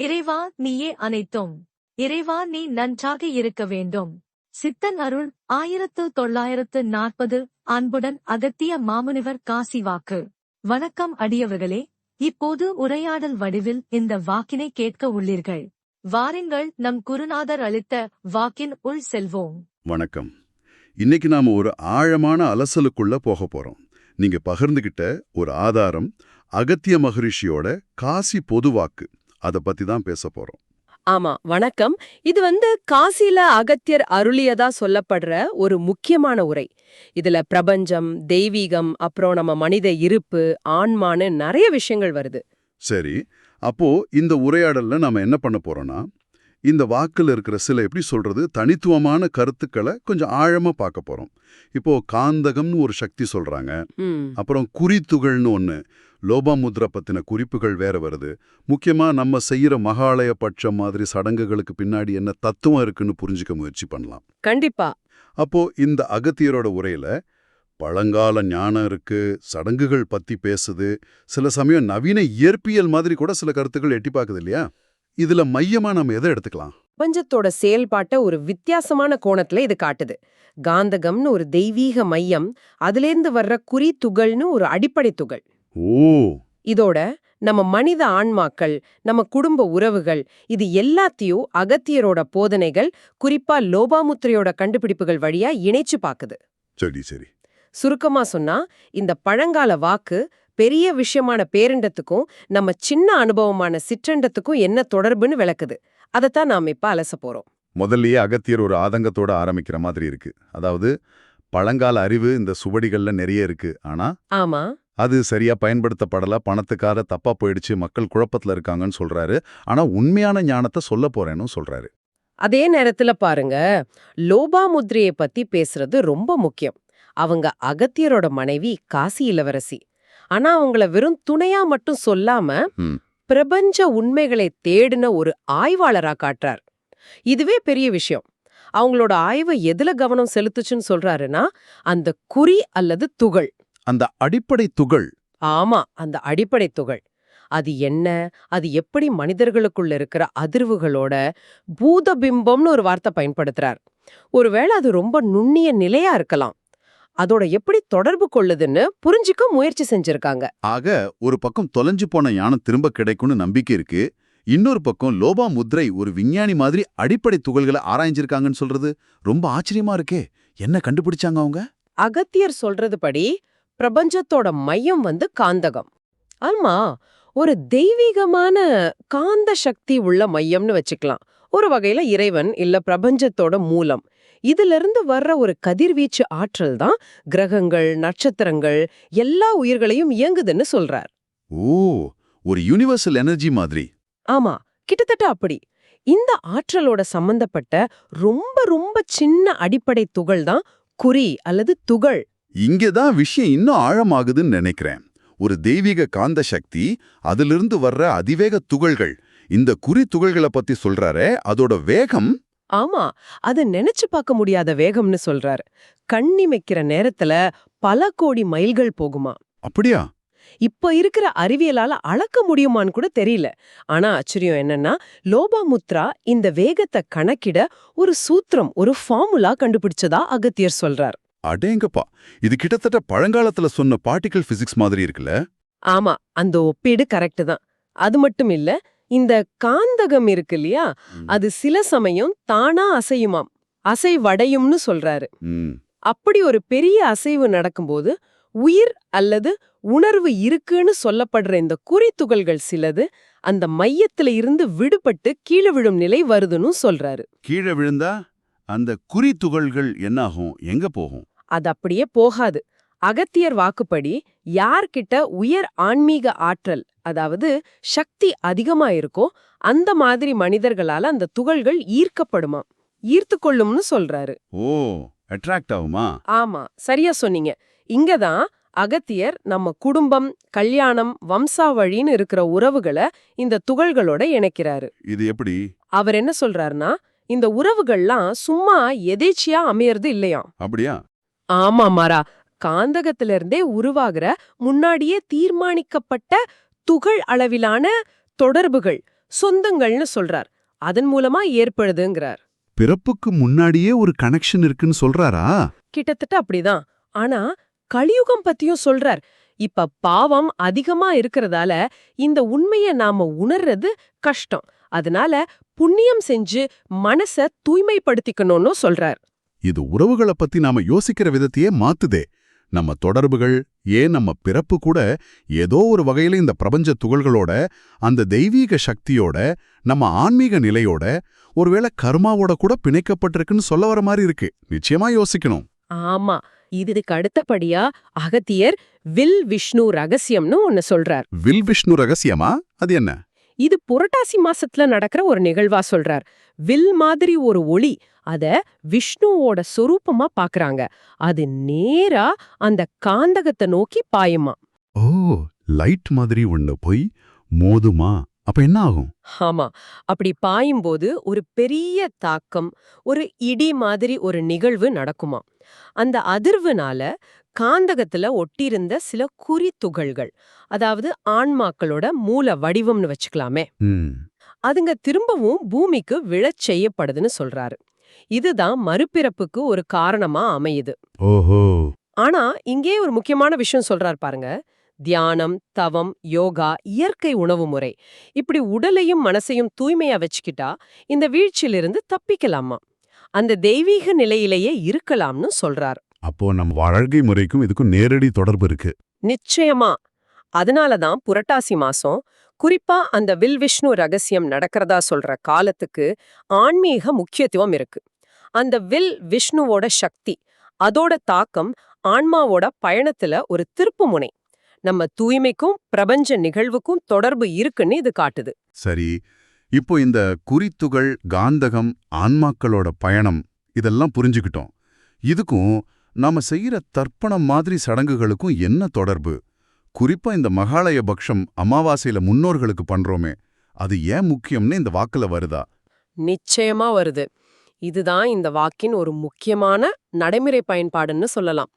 இறைவா நீயே அனைத்தும். இறைவா நீ நன்றாக இருக்க வேண்டும். சித்தன் அருள் ஆயிரத்து தொள்ளாயிரத்து நாற்பது அன்புடன் அகத்திய மாமுனிவர் காசி வாக்கு வணக்கம் அடியவர்களே இப்போது உரையாடல் வடிவில் இந்த வாக்கினை கேட்க உள்ளீர்கள். வாருங்கள் நம் குருநாதர் அளித்த வாக்கின் உள் செல்வோம். வணக்கம். இன்னைக்கு நாம ஒரு ஆழமான அலசலுக்குள்ள போக போறோம். நீங்க பகிர்ந்துகிட்ட ஒரு ஆதாரம் அகத்திய மகரிஷியோட காசி பொதுவாக்கு. அத பத்தி தான் பேச போறோம். ஆமா வணக்கம். இது வந்து காசில அகத்தியர் அருளியதா சொல்லப்படுற ஒரு முக்கியமான உரை. இதுல பிரபஞ்சம் தெய்வீகம் அப்புறம் நம்ம மனித இருப்பு ஆன்மான்னு நிறைய விஷயங்கள் வருது. சரி அப்போ இந்த உரையாடல்ல நாம என்ன பண்ண போறோம்னா இந்த வாக்குல இருக்கிற சில எப்படி சொல்றது தனித்துவமான கருத்துக்களை கொஞ்சம் ஆழமா பார்க்க போறோம். இப்போ காந்தகம்னு ஒரு சக்தி சொல்றாங்க. அப்புறம் குறித்துகள்னு ஒன்று லோபாமுத்ரா பத்தின குறிப்புகள் வேற வருது. முக்கியமா நம்ம செய்யற மகாலய பட்சம் மாதிரி சடங்குகளுக்கு பின்னாடி என்ன தத்துவம் இருக்குன்னு புரிஞ்சுக்க முயற்சி பண்ணலாம். கண்டிப்பா. அப்போ இந்த அகத்தியரோட உரையில பழங்கால ஞானம் இருக்கு சடங்குகள் பத்தி பேசுது சில சமயம் நவீன இயற்பியல் மாதிரி கூட சில கருத்துக்கள் எட்டி பார்க்குது இல்லையா? இதுல மையமா நம்ம எதை எடுத்துக்கலாம்? பிரபஞ்சத்தோட செயல்பாட்டை ஒரு வித்தியாசமான கோணத்துல இது காட்டுது. காந்தகம்னு ஒரு தெய்வீக மையம் அதிலேருந்து வர்ற குறி துகள்னு ஒரு அடிப்படை துகள். ஓ. இதோட நம்ம மனித ஆன்மாக்கள் நம்ம குடும்ப உறவுகள் இது எல்லாத்தையும் அகத்தியரோட போதனைகள் குறிப்பா லோபாமுத்திரையோட கண்டுபிடிப்புகள் வழியா இணைச்சு பாக்குது. சரி சரி. சுருக்கமா சொன்னா இந்த பழங்கால வாக்கு பெரிய விஷயமான பேரண்டத்துக்கும் நம்ம சின்ன அனுபவமான சிற்றண்டத்துக்கும் என்ன தொடர்புன்னு விளக்குது. அதைத்தான் நாம இப்ப அலச போறோம். முதல்லயே அகத்தியர் ஒரு ஆதங்கத்தோட ஆரம்பிக்கிற மாதிரி இருக்கு. அதாவது பழங்கால அறிவு இந்த சுவடிகள்ல நிறைய இருக்கு. ஆனா ஆமா. அது சரியா பயன்படுத்தப்படல பணத்துக்காக தப்பா போயிடுச்சு மக்கள் குழப்பத்துல இருக்காங்கன்னு சொல்றாரு. ஆனா உண்மையான ஞானத்தை சொல்ல போறேன்னு சொல்றாரு. அதே நேரத்துல பாருங்க லோபாமுத்ரையை பத்தி பேசுறது ரொம்ப முக்கியம். அவங்க அகத்தியரோட மனைவி காசி இளவரசி. ஆனா அவங்கள வெறும் துணையா மட்டும் சொல்லாம. பிரபஞ்ச உண்மைகளை தேடின ஒரு ஆய்வாளரா காட்டுறார். இதுவே பெரிய விஷயம். அவங்களோட ஆய்வை எதுல கவனம் செலுத்துச்சுன்னு சொல்றாருன்னா அந்த குறி அல்லது துகள். அந்த அடிப்படை துகள். ஆமா அந்த அடிப்படை துகள். அது என்ன? அது எப்படி மனிதர்களுக்குள்ள இருக்கிற அதிர்வுகளோட பூதபிம்பம்னு ஒரு வார்த்தை பயன்படுத்துறார். ஒருவேளை அது ரொம்ப நுண்ணிய நிலையா இருக்கலாம். அதோட எப்படி தொடர்பு கொள்ளுதுன்னு புரிஞ்சுக்க முயற்சி செஞ்சிருக்காங்க. ஆக ஒரு பக்கம் தொலைஞ்சு போன ஞானம் திரும்ப கிடைக்கும்னு நம்பிக்கை இருக்கு. இன்னொரு பக்கம் லோபா முத்ரை ஒரு விஞ்ஞானி மாதிரி அடிப்படை துகள்களை ஆராய்ஞ்சிருக்காங்கன்னு சொல்றது ரொம்ப ஆச்சரியமா இருக்கே. என்ன கண்டுபிடிச்சாங்க அவங்க? அகத்தியர் சொல்றது படி பிரபஞ்சத்தோட மையம் வந்து காந்தகம். ஆமா ஒரு தெய்வீகமான காந்த சக்தி உள்ள மையம்னு வச்சுக்கலாம். ஒரு வகையில இறைவன் இல்ல பிரபஞ்சத்தோட மூலம். இதிலிருந்து வர்ற ஒரு கதிர்வீச்சு ஆற்றல் தான் கிரகங்கள் நட்சத்திரங்கள் எல்லா உயிர்களையும் இயங்குதுன்னு சொல்றார். ஓ ஒரு யுனிவர்சல் எனர்ஜி மாதிரி. ஆமா கிட்டத்தட்ட அப்படி. இந்த ஆற்றலோட சம்பந்தப்பட்ட ரொம்ப ரொம்ப சின்ன அடிப்படை துகள் தான் குறி அல்லது துகள். இங்கதான் விஷயம் இன்னும் ஆழமாகுதுன்னு நினைக்கிறேன். ஒரு தெய்வீக காந்த சக்தி அதிலிருந்து வர்ற அதிவேக துகள்கள். இந்த குறி துகள்களை பத்தி சொல்றாரே அதோட வேகம்? ஆமா அது நினைச்சு பார்க்க முடியாத வேகம்னு சொல்றாரு. கண்ணிமைக்கிற நேரத்துல பல கோடி மைல்கள் போகுமா? அப்படியா? இப்ப இருக்கிற அறிவியலால அளக்க முடியுமான்னு கூட தெரியல. ஆனா ஆச்சரியம் என்னன்னா லோபாமுத்ரா இந்த வேகத்தை கணக்கிட ஒரு சூத்திரம் ஒரு ஃபார்முலா கண்டுபிடிச்சதா அகத்தியர் சொல்றார். அடேங்கப்பா இது கிட்டத்தட்ட பழங்காலத்துல சொன்ன பார்ட்டிகல் பிசிக்ஸ் மாதிரி இருக்குல்ல? ஆமா அந்த ஒப்பீடு கரெக்ட் தான். அது மட்டும் இல்ல இந்த காந்தகம் இருக்கு இல்லையா அது சில சமயம் தானா அசையுமாம். அசைவடையும்னு சொல்றாரு. அப்படி ஒரு பெரிய அசைவு நடக்கும்போது உயிர் அல்லது உணர்வு இருக்குன்னு சொல்லப்படுற இந்த குறித்துகள்கள் சிலது அந்த மையத்துல இருந்து விடுபட்டு கீழே விழும் நிலை வருதுன்னு சொல்றாரு. கீழே விழுந்தா அந்த குறி துகள்கள் என்னாகும்? எங்க போகும்? அது அப்படியே போகாது. அகத்தியர் வாக்குப்படி யார்கிட்ட உயர் ஆன்மீக ஆற்றல் அதாவது சக்தி அதிகமா இருக்கோ அந்த மாதிரி மனிதர்களால அந்த துகள்கள் ஈர்க்கப்படுமாம். ஈர்த்து கொள்ளும்னு சொல்றாரு. ஓ அட்ராக்ட் ஆகுமா? ஆமா சரியா சொன்னீங்க. இங்கதான் அகத்தியர் நம்ம குடும்பம் கல்யாணம் வம்சாவழின்னு இருக்கிற உறவுகளை இந்த துகள்களோட இணைக்கிறாரு. இது எப்படி? அவர் என்ன சொல்றாருன்னா இந்த உறவுகள்லாம் சும்மா எதேச்சியா அமையறது இல்லையாம். அப்படியா? ஆமா மாறா. காந்தகத்திலிருந்தே உருவாகிற முன்னாடியே தீர்மானிக்கப்பட்ட துகள் அளவிலான தொடர்புகள் சொந்தங்கள்னு சொல்றார். அதன் மூலமா ஏற்படுதுங்கிறார். பிறப்புக்கு முன்னாடியே ஒரு கனெக்ஷன் இருக்குன்னு சொல்றாரா? கிட்டத்தட்ட அப்படிதான். ஆனா கலியுகம் பத்தியும் சொல்றார். இப்ப பாவம் அதிகமா இருக்கறதால இந்த உண்மைய நாம உணர்றது கஷ்டம். அதனால புண்ணியம் செஞ்சு மனச தூய்மைப்படுத்திக்கணும்னு சொல்றார். இது உறவுகளை பத்தி நாம யோசிக்கிற விதத்தையே மாத்துதே. நம்ம தொடர்புகள் ஏன் நம்ம பிறப்பு கூட ஏதோ ஒரு வகையில இந்த பிரபஞ்ச துகள்களோட அந்த தெய்வீக சக்தியோட நம்ம ஆன்மீக நிலையோட ஒருவேளை கர்மாவோட கூட பிணைக்கப்பட்டிருக்குன்னு சொல்ல வர மாதிரி இருக்கு. நிச்சயமா யோசிக்கணும். ஆமா. இதுக்கு அடுத்தபடியா அகத்தியர் வில் விஷ்ணு ரகசியம்னு ஒன்னு சொல்றார். வில் விஷ்ணு ரகசியமா? அது என்ன? இது புரட்டாசி மாசத்துல நடக்கிற ஒரு நிகழ்வா சொல்றார். வில் மாதிரி ஒரு ஒளி அத விஷ்ணுவோட சொரூபமா பாக்குறாங்க. அது நேரா அந்த காந்தகத்தை நோக்கி பாயுமா. ஓ லைட் மாதிரி ஒண்ணு போய் மோதுமா? அப்ப என்ன ஆகும்? ஆமா அப்படி பாயும்போது ஒரு பெரிய தாக்கம் ஒரு இடி மாதிரி ஒரு நிகழ்வு நடக்குமா. அந்த அதிர்வுனால காந்தகத்துல ஒட்டியிருந்த சில குறி துகள்கள் அதாவது ஆன்மாக்களோட மூல வடிவம்னு வச்சுக்கலாமே. அதுங்க திரும்பவும் பூமிக்கு விழச் செய்யப்படுதுன்னு சொல்றாரு. இதுதான் மறுபிறப்புக்கு ஒரு காரணமா அமையுது. ஓஹோ. ஆனா இங்கே ஒரு முக்கியமான விஷயம் சொல்றார் பாருங்க. தியானம் தவம் யோகா இயற்கை உணவு முறை. இப்படி உடலையும் மனசையும் தூய்மையா வச்சுக்கிட்டா இந்த வீழ்ச்சியிலிருந்து தப்பிக்கலாமா? அந்த தெய்வீக நிலையிலேயே இருக்கலாம்னு சொல்றார். அப்போ நம்ம வாழ்க்கை முறைக்கும் இதுக்கும் நேரடி தொடர்பு இருக்கு. நிச்சயமா. அதனாலதான் புரட்டாசி மாசம் குறிப்பா அந்த வில் விஷ்ணு ரகசியம் நடக்கிறதா சொல்ற காலத்துக்கு ஆன்மீக முக்கியத்துவம் இருக்கு. அந்த வில் விஷ்ணுவோட சக்தி அதோட தாக்கம் ஆன்மாவோட பயணத்துல ஒரு திருப்புமுனை நம்ம தூய்மைக்கும் பிரபஞ்ச நிகழ்வுக்கும் தொடர்பு இருக்குன்னு இது காட்டுது. சரி இப்போ இந்த குறித்துகள் காந்தகம் ஆன்மாக்களோட பயணம் இதெல்லாம் புரிஞ்சுக்கிட்டோம். இதுக்கும் நாம செய்யற தர்ப்பணம் மாதிரி சடங்குகளுக்கும் என்ன தொடர்பு? குறிப்பா இந்த மகாலய பக்ஷம் அமாவாசையில முன்னோர்களுக்கு பண்றோமே அது ஏன் முக்கியம்னு இந்த வாக்குல வருதா? நிச்சயமா வருது. இதுதான் இந்த வாக்கின் ஒரு முக்கியமான நடைமுறை பயன்பாடுன்னு சொல்லலாம்.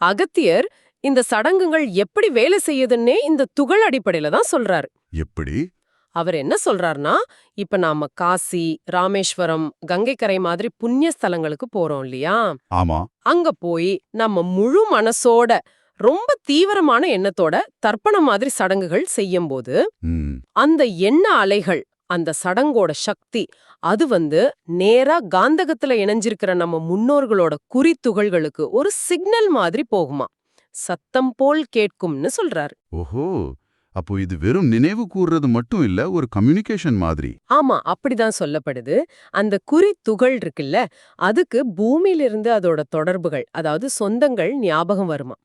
அகத்தியர் இந்த சடங்குகள் எப்படி வேலை செய்யுதுன்னே இந்த துகள் அடிப்படையில தான் சொல்றாரு. எப்படி? அவர் என்ன சொல்றாருன்னா இப்ப நாம காசி ராமேஸ்வரம் கங்கைக்கரை மாதிரி புண்ணிய ஸ்தலங்களுக்கு போறோம் இல்லையா? ஆமா. அங்க போய் நம்ம முழு மனசோட ரொம்ப தீவிரமான எண்ணத்தோட தர்ப்பணம் மாதிரி சடங்குகள் செய்யும்போது ம். அந்த எண்ண அலைகள் அந்த சடங்கோட சக்தி. அது வந்து நேரா காந்தகத்துல இணைஞ்சிருக்கிற நம்ம முன்னோர்களோட குறித்துகள்களுக்கு ஒரு சிக்னல் மாதிரி போகுமா. சத்தம் போல் கேட்கும்னு சொல்றாரு. ஓஹோ! அப்போ இது வெறும் நினைவு கூர்றது மட்டும் இல்ல ஒரு கம்யூனிகேஷன் மாதிரி. ஆமா அப்படிதான் சொல்லப்படுது. அந்த குறி துகள் இருக்குல்ல அதுக்கு பூமியிலிருந்து அதோட தொடர்புகள் அதாவது சொந்தங்கள் ஞாபகம் வருமா.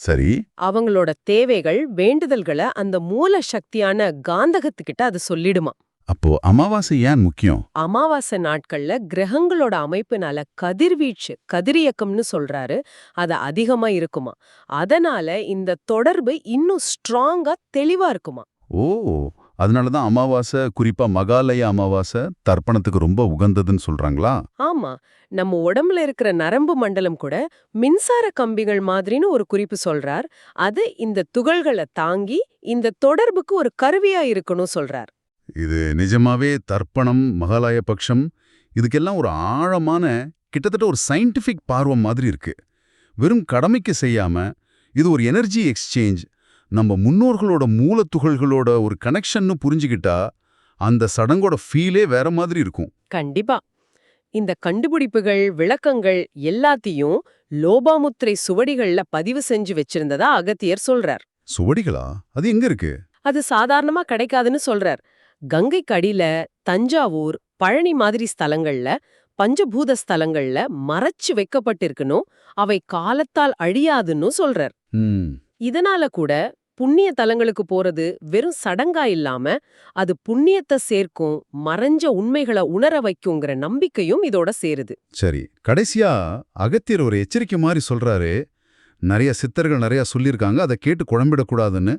சரி. அவங்களோட தேவைகள் வேண்டுதல்களை அந்த மூல சக்தியான காந்தகத்துக்கிட்ட அது சொல்லிடுமா. அப்போ அமாவாசை ஏன் முக்கியம்? அமாவாசை நாட்கள்ல கிரகங்களோட அமைப்புனால கதிர்வீச்சு கதிரியக்கம்னு சொல்றாரு. அது அதிகமா இருக்குமா. அதனால இந்த தொடர்பு இன்னும் ஸ்ட்ராங்கா தெளிவா இருக்குமா. ஓ அதனால தான் அமாவாசை குறிப்பா மகாலய அமாவாசை தர்ப்பணத்துக்கு ரொம்ப உகந்ததுன்னு சொல்றாங்களா? ஆமா நம்ம உடம்புல இருக்கிற நரம்பு மண்டலம் கூட மின்சார கம்பிகள் மாதிரின்னு ஒரு குறிப்பு சொல்றார். அது இந்த துகள்களை தாங்கி இந்த தொடர்புக்கு ஒரு கருவியா இருக்கணும் சொல்றார். இது நிஜமாவே தர்ப்பணம் மகாலய பட்சம் இதுக்கெல்லாம் ஒரு ஆழமான கிட்டத்தட்ட ஒரு சயின்டிஃபிக் பார்வம் மாதிரி இருக்கு. வெறும் கடமைக்கு செய்யாம இது ஒரு எனர்ஜி எக்ஸ்சேஞ்ச் நம்ம முன்னோர்களோட மூலத்துகள்களோட ஒரு கனெக்ஷன்னு புரிஞ்சுக்கிட்டா அந்த சடங்கோட ஃபீலே வேற மாதிரி இருக்கும். கண்டிப்பா. இந்த கண்டுபிடிப்புகள் விளக்கங்கள் எல்லாத்தையும் லோபாமுத்திரை சுவடிகள்ல பதிவு செஞ்சு வச்சிருந்ததா அகத்தியர் சொல்றார். சுவடிகளா? அது எங்க இருக்கு? அது சாதாரணமா கிடைக்காதுன்னு சொல்றார். கங்கைக்கு அடியில தஞ்சாவூர் பழனி மாதிரி ஸ்தலங்கள்ல பஞ்சபூத ஸ்தலங்கள்ல மறைச்சு வைக்கப்பட்டிருக்கணும். அவை காலத்தால் அழியாதுன்னு சொல்றார். இதனால கூட புண்ணிய தலங்களுக்கு போறது வெறும் சடங்கா இல்லாம அது புண்ணியத்தை சேர்க்கும் மறைஞ்ச உண்மைகளை உணர வைக்குங்கிற நம்பிக்கையும் இதோட சேருது. சரி கடைசியா அகத்தியர் ஒரு எச்சரிக்கை மாதிரி சொல்றாரு. நிறைய சித்தர்கள் நிறைய சொல்லியிருக்காங்க. அதை கேட்டு குழம்பிடக்கூடாதுன்னு.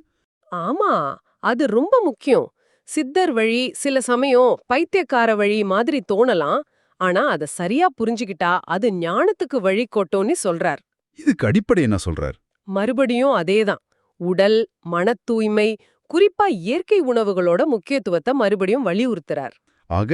ஆமா அது ரொம்ப முக்கியம். சித்தர் வழி சில சமயம் பைத்தியக்கார வழி மாதிரி தோணலாம். ஆனா அத சரியா புரிஞ்சுக்கிட்டா அது ஞானத்துக்கு வழி கொட்டோன்னு சொல்றார். இதுக்கு அடிப்படை என்ன சொல்றார்? மறுபடியும் அதேதான். உடல் மன தூய்மை குறிப்பா இயற்கை உணவுகளோட முக்கியத்துவத்தை மறுபடியும் வலியுறுத்துறார். ஆக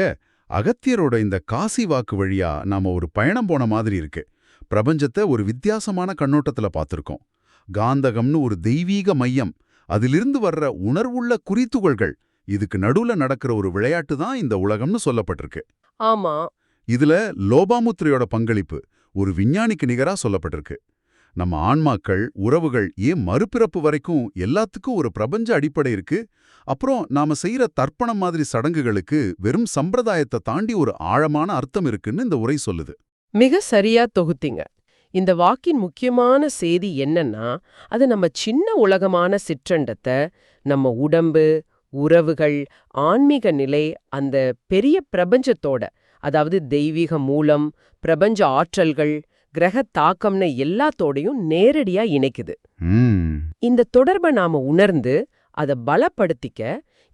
அகத்தியரோட இந்த காசி வாக்கு வழியா நாம ஒரு பயணம் போன மாதிரி இருக்கு. பிரபஞ்சத்தை ஒரு வித்தியாசமான கண்ணோட்டத்துல பார்த்திருக்கோம். காந்தகம்னு ஒரு தெய்வீக மையம். அதிலிருந்து வர்ற உணர்வுள்ள குறித்துகள்கள் இதுக்கு நடுவுல நடக்கிற ஒரு விளையாட்டு தான் இந்த உலகம்னு சொல்லப்பட்டிருக்கு. ஆமா. இதுல லோபாமுத்திரையோட பங்களிப்பு ஒரு விஞ்ஞானிக்கு நிகரா சொல்லப்பட்டிருக்கு. நம்ம ஆன்மாக்கள் உறவுகள் ஏன் மறுபிறப்பு வரைக்கும் எல்லாத்துக்கும் ஒரு பிரபஞ்ச அடிப்படை இருக்கு? அப்புறம் நாம செய்யற தர்ப்பணம் மாதிரி சடங்குகளுக்கு வெறும் சம்பிரதாயத்தை தாண்டி ஒரு ஆழமான அர்த்தம் இருக்குன்னு இந்த உரை சொல்லுது. மிக சரியா தொகுத்தீங்க. இந்த வாக்கின் முக்கியமான செய்தி என்னன்னா அது நம்ம சின்ன உலகமான சிற்றண்டத்தை நம்ம உடம்பு உறவுகள் ஆன்மீக நிலை அந்த பெரிய பிரபஞ்சத்தோட அதாவது தெய்வீக மூலம் பிரபஞ்ச ஆற்றல்கள் கிரக தாக்கம்னு எல்லாத்தோடையும் நேரடியா இணைக்குது. இந்த தொடர்பை நாம உணர்ந்து அதை பலப்படுத்திக்க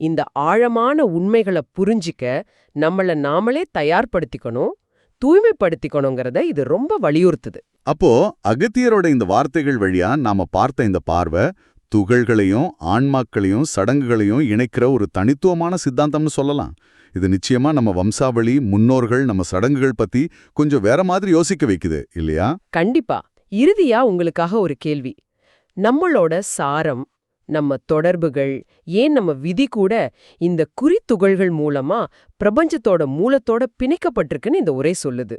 இந்த ஆழமான உண்மைகளை புரிஞ்சிக்க நம்மள நாமளே தயார்படுத்திக்கணும் தூய்மைப்படுத்திக்கணுங்கிறத இது ரொம்ப வலியுறுத்துது. அப்போ அகத்தியரோட இந்த வார்த்தைகள் வழியா நாம பார்த்த இந்த பார்வை துகள்களையும் ஆன்மாக்களையும் சடங்குகளையும் இணைக்கிற ஒரு தனித்துவமான சித்தாந்தம்னு சொல்லலாம். இது நிச்சயமா நம்ம வம்சாவளி முன்னோர்கள் நம்ம சடங்குகள் பத்தி கொஞ்சம் வேற மாதிரி யோசிக்க வைக்குது இல்லையா? கண்டிப்பா. இறுதியா உங்களுக்காக ஒரு கேள்வி. நம்மளோட சாரம் நம்ம தொடர்புகள் ஏன் நம்ம விதி கூட இந்த குறித்துகள்கள் மூலமா பிரபஞ்சத்தோட மூலத்தோட பிணைக்கப்பட்டிருக்குன்னு இந்த உரை சொல்லுது.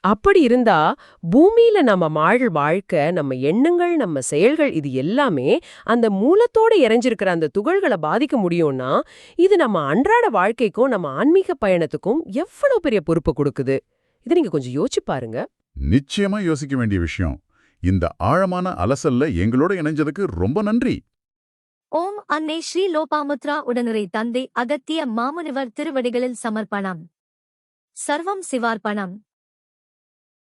அப்படி இருந்தா பூமியில நம்ம வாழ் வாழ்க்கை நம்ம எண்ணங்கள் நம்ம செயல்கள் இது எல்லாமே அந்த மூலத்தோட இறைஞ்சிருக்கிற அந்த துகள்களை பாதிக்க முடியும்னா இது நம்ம அன்றாட வாழ்க்கைக்கும் நம்ம ஆன்மீக பயணத்துக்கும் எவ்வளவு பெரிய பொறுப்பு கொடுக்குது? இதை நீங்க கொஞ்சம் யோசிச்சு பாருங்க. நிச்சயமா யோசிக்க வேண்டிய விஷயம். இந்த ஆழமான அலசல்ல எங்களோட இணைஞ்சதுக்கு ரொம்ப நன்றி. ஓம் அன்னை ஸ்ரீ லோபாமுத்ரா உடனுரை தந்தை அகத்திய மாமுனிவர் திருவடிகளில் சமர்ப்பணம். சர்வம் சிவார்ப்பணம்.